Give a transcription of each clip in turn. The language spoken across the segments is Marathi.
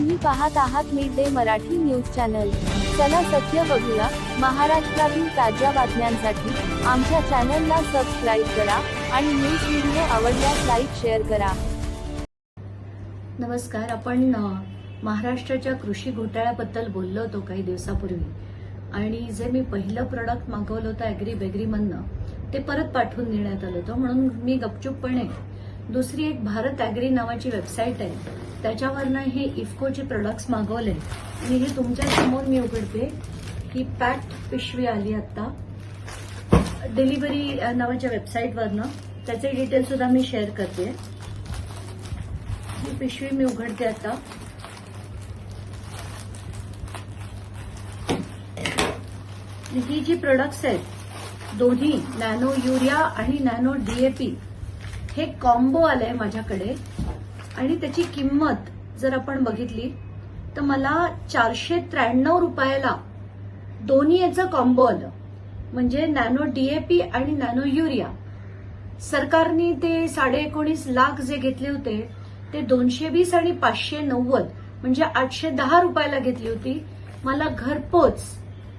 तुम्ही पाहत आहात mid day Marathi news channel. चला सत्य बघूया. महाराष्ट्रातील ताज्या बातम्यांसाठी आमच्या चॅनलला सबस्क्राईब करा आणि न्यूज व्हिडिओ आवडल्यास लाईक शेअर करा. नमस्कार. आपण महाराष्ट्राच्या कृषी घोटाळ्याबद्दल बोललो होतो काही दिवसापूर्वी. आणि जे मी पहिलं प्रोडक्ट मागवलं होतं ॲग्री बेगरीमधनं ते परत पाठवून देण्यात आलं होतं. म्हणून मी गपचूपपणे दुसरी एक भारत ॲग्री नावाची वेबसाईट आहे. त्याच्यावरनं हे इफकोचे प्रोडक्ट्स मागवले. आणि हे तुमच्यासमोर मी उघडते. ही पॅक्ड पिशवी आली आता. डिलिव्हरी नावाच्या वेबसाईटवरनं. त्याचे डिटेल सुद्धा मी शेअर करते. ही पिशवी मी उघडते आता. ही जी प्रोडक्ट्स आहेत दोन्ही नॅनो युरिया आणि नॅनो डीएपी हे कॉम्बो आलंय माझ्याकडे. आणि त्याची किंमत जर आपण बघितली तर मला चारशे त्र्याण्णव रुपयाला दोन्ही याचं कॉम्बो आलं. म्हणजे नॅनो डीएपी आणि नॅनो युरिया. सरकारने ते साडे एकोणीस लाख जे घेतले होते ते दोनशे वीस आणि पाचशे नव्वद म्हणजे आठशे दहा रुपयाला घेतली होती. मला घरपोच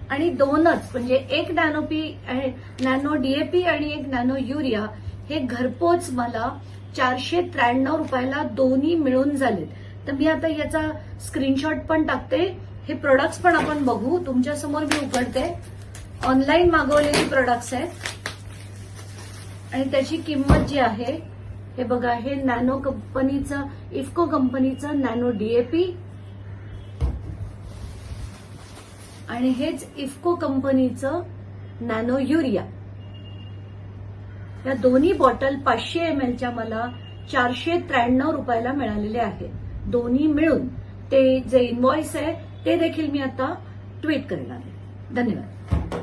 आणि दोनच म्हणजे एक नॅनोपी नॅनो डीएपी आणि एक नॅनो युरिया हे घरपोच मला चारशे त्र्याण्णव रुपयाला दोन्ही मिळून झालेत. तर मी आता याचा स्क्रीनशॉट पण टाकते. हे प्रोडक्ट्स पण आपण बघू. तुमच्यासमोर मी उघडते. ऑनलाईन मागवलेली प्रोडक्ट्स आहेत. आणि त्याची किंमत जी आहे हे बघा हे नॅनो कंपनीचं इफको कंपनीचं नॅनो डीएपी आणि हेच इफको कंपनीचं नॅनो युरिया. या दोन्ही बॉटल पाचशे एम एलच्या मला चारशे त्र्याण्णव रुपयाला मिळालेले आहेत. दोन्ही मिळून ते जे इनव्हॉइस आहे ते देखील मी आता ट्विट करणार आहे धन्यवाद.